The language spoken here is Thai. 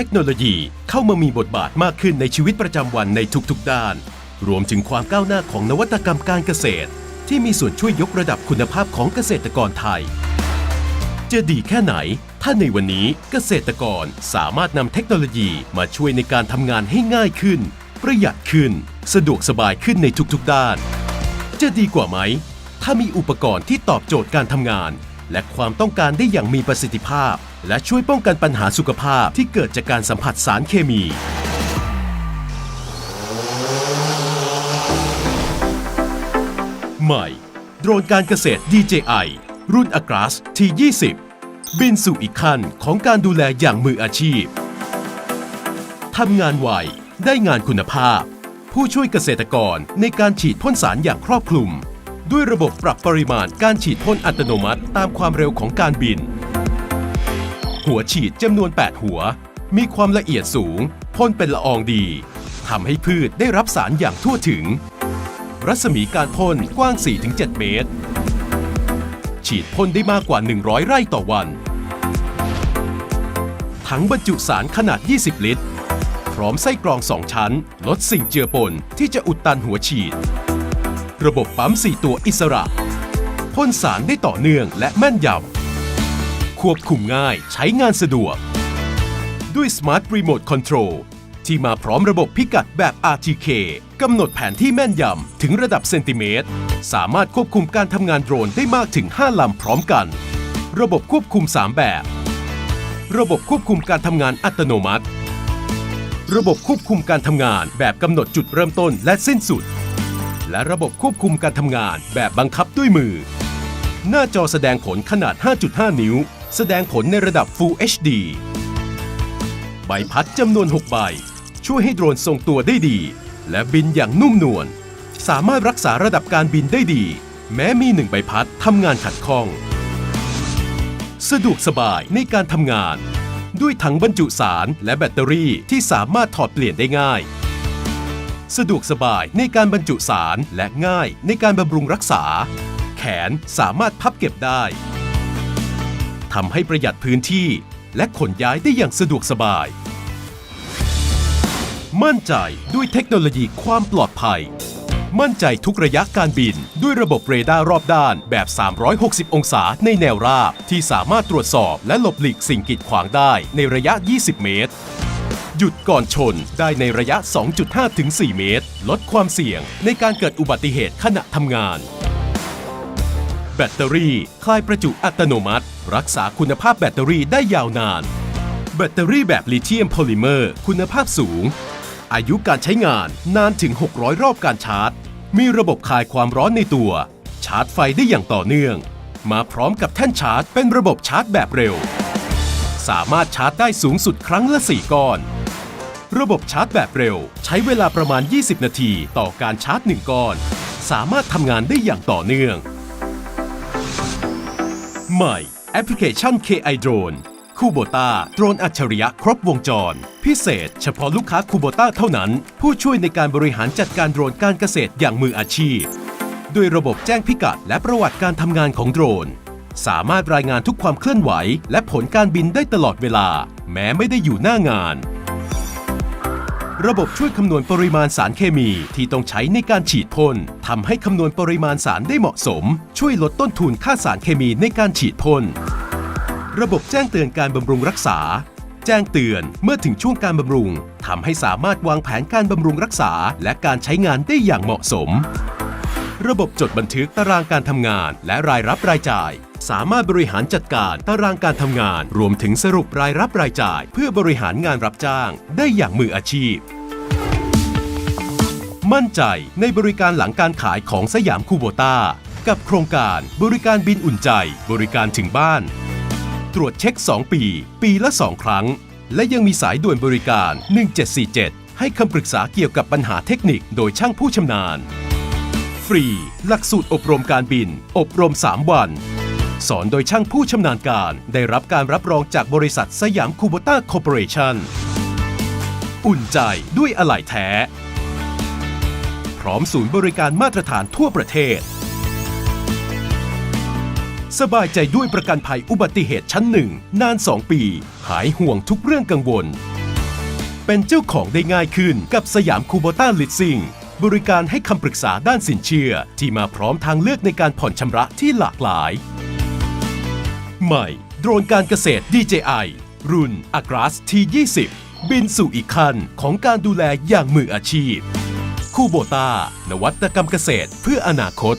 เทคโนโลยีเข้ามามีบทบาทมากขึ้นในชีวิตประจำวันในทุกๆด้าน รวมถึงความก้าวหน้าของนวัตกรรมการเกษตร ที่มีส่วนช่วยยกระดับคุณภาพของเกษตรกรไทย จะดีแค่ไหน ถ้าในวันนี้เกษตรกรสามารถนำเทคโนโลยีมาช่วยในการทำงานให้ง่ายขึ้น ประหยัดขึ้น สะดวกสบายขึ้นในทุกๆด้าน จะดีกว่าไหม ถ้ามีอุปกรณ์ที่ตอบโจทย์การทำงาน และความต้องการได้อย่างมีประสิทธิภาพ และช่วยป้องกันปัญหาสุขภาพที่เกิดจากการสัมผัสสารเคมี ใหม่ โดรนการเกษตร DJI รุ่น Agras T20 บินสู่อีกขั้นของการดูแลอย่างมืออาชีพ ทำงานไว ได้งานคุณภาพ ผู้ช่วยเกษตรกรในการฉีดพ่นสารอย่างครอบคลุม ด้วยระบบปรับปริมาณการฉีดพ่นอัตโนมัติตามความเร็วของการบิน หัวฉีดจำนวน 8 หัว มีความละเอียดสูงพ่นเป็นละอองดีทำให้พืชได้รับสารอย่างทั่วถึง รัศมีการพ่นกว้าง 4-7 เมตร ฉีดพ่นได้มากกว่า 100 ไร่ต่อวัน ถังบรรจุสารขนาด 20 ลิตร พร้อมไส้กรอง2ชั้น ลดสิ่งเจือปนที่จะอุดตันหัวฉีด ระบบปั๊ม 4 ตัวอิสระพ่นสารได้ต่อเนื่องและแม่นยำ ควบคุมง่ายใช้งานสะดวก ด้วย Smart Remote Control ที่มาพร้อมระบบพิกัดแบบ RTK กำหนดแผนที่แม่นยำถึงระดับเซนติเมตร สามารถควบคุมการทำงานโดรนได้มากถึง 5 ลำพร้อมกัน ระบบควบคุม 3 แบบ ระบบควบคุมการทำงานอัตโนมัติ ระบบควบคุมการทำงานแบบกำหนดจุดเริ่มต้นและสิ้นสุด และระบบควบคุมการทำงานแบบบังคับด้วยมือ หน้าจอแสดงผลขนาด 5.5 นิ้ว แสดงผลในระดับ Full HD ใบพัดจำนวน 6 ใบ ช่วยให้โดรนทรงตัวได้ดี และบินอย่างนุ่มนวลสามารถรักษาระดับการบินได้ดี แม้มีหนึ่งใบพัดทำงานขัดข้อง สะดวกสบายในการทำงาน ด้วยถังบรรจุสารและแบตเตอรี่ที่สามารถถอดเปลี่ยนได้ง่าย สะดวกสบายในการบรรจุสารและง่ายในการบำรุงรักษา แขนสามารถพับเก็บได้ ทำให้ประหยัดพื้นที่ และขนย้ายได้อย่างสะดวกสบาย มั่นใจด้วยเทคโนโลยีความปลอดภัย มั่นใจทุกระยะการบิน ด้วยระบบเรดาร์รอบด้านแบบ 360 องศาในแนวราบ ที่สามารถตรวจสอบและหลบหลีกสิ่งกีดขวางได้ในระยะ 20 เมตรหยุดก่อนชนได้ในระยะ 2.5 ถึง 4 เมตร ลดความเสี่ยงในการเกิดอุบัติเหตุขณะทำงาน แบตเตอรี่ คลายประจุอัตโนมัติ รักษาคุณภาพแบตเตอรี่ได้ยาวนาน แบตเตอรี่แบบลิเธียมโพลิเมอร์คุณภาพสูง อายุการใช้งานนานถึง 600 รอบการชาร์จ มีระบบคายความร้อนในตัว ชาร์จไฟได้อย่างต่อเนื่อง มาพร้อมกับแท่นชาร์จเป็นระบบชาร์จแบบเร็ว สามารถชาร์จได้สูงสุดครั้งละ 4 ก้อน ระบบชาร์จแบบเร็ว ใช้เวลาประมาณ 20 นาทีต่อการชาร์จ 1 ก้อน สามารถทำงานได้อย่างต่อเนื่อง ใหม่ อปพลิเคชัน KI Drone คูโบตาโดรนอัจฉริยะครบวงจร พิเศษ เฉพาะลูกค้าคูโบตาเท่านั้น ผู้ช่วยในการบริหารจัดการโดรนการเกษตรอย่างมืออาชีพ ด้วยระบบแจ้งพิกัดและประวัติการทำงานของโดรน สามารถรายงานทุกความเคลื่อนไหว และผลการบินได้ตลอดเวลา แม้ไม่ได้อยู่หน้างาน ระบบช่วยคำนวณปริมาณสารเคมีที่ต้องใช้ในการฉีดพ่นทำให้คำนวณปริมาณสารได้เหมาะสม ช่วยลดต้นทุนค่าสารเคมีในการฉีดพ่นระบบแจ้งเตือนการบำรุงรักษา แจ้งเตือนเมื่อถึงช่วงการบำรุงทำให้สามารถวางแผนการบำรุงรักษา และการใช้งานได้อย่างเหมาะสม ระบบจดบันทึกตารางการทำงาน และรายรับรายจ่าย สามารถบริหารจัดการตารางการทำงาน รวมถึงสรุปรายรับรายจ่าย เพื่อบริหารงานรับจ้าง ได้อย่างมืออาชีพ มั่นใจในบริการหลังการขายของสยามคูโบต้า กับโครงการบริการบินอุ่นใจ บริการถึงบ้าน ตรวจเช็ค 2 ปี ปีละ 2 ครั้ง และยังมีสายด่วนบริการ 1747 ให้คำปรึกษาเกี่ยวกับปัญหาเทคนิคโดยช่างผู้ชำนาญ ฟรี หลักสูตรอบรมการบิน อบรม 3 วัน สอนโดยช่างผู้ชำนาญการ ได้รับการรับรองจากบริษัทสยามคูโบต้าคอร์ปอเรชั่น อุ่นใจด้วยอะไหล่แท้ ร้อมศูนย์บริการมาตรฐานทั่วประเทศ สบายใจด้วยประกันภัยอุบัติเหตุชั้นหนึ่งนาน 2 ปี หายห่วงทุกเรื่องกังวล เป็นเจ้าของได้ง่ายขึ้นกับสยามคูโบต้าลิสซิ่งบริการให้คำปรึกษาด้านสินเชื่อ ที่มาพร้อมทางเลือกในการผ่อนชำระที่หลากหลาย ใหม่ โดรนการเกษตร DJI รุ่น Agras T20 บินสู่อีกขั้นของการดูแลอย่างมืออาชีพ คูโบตานวัตกรรมเกษตรเพื่ออนาคต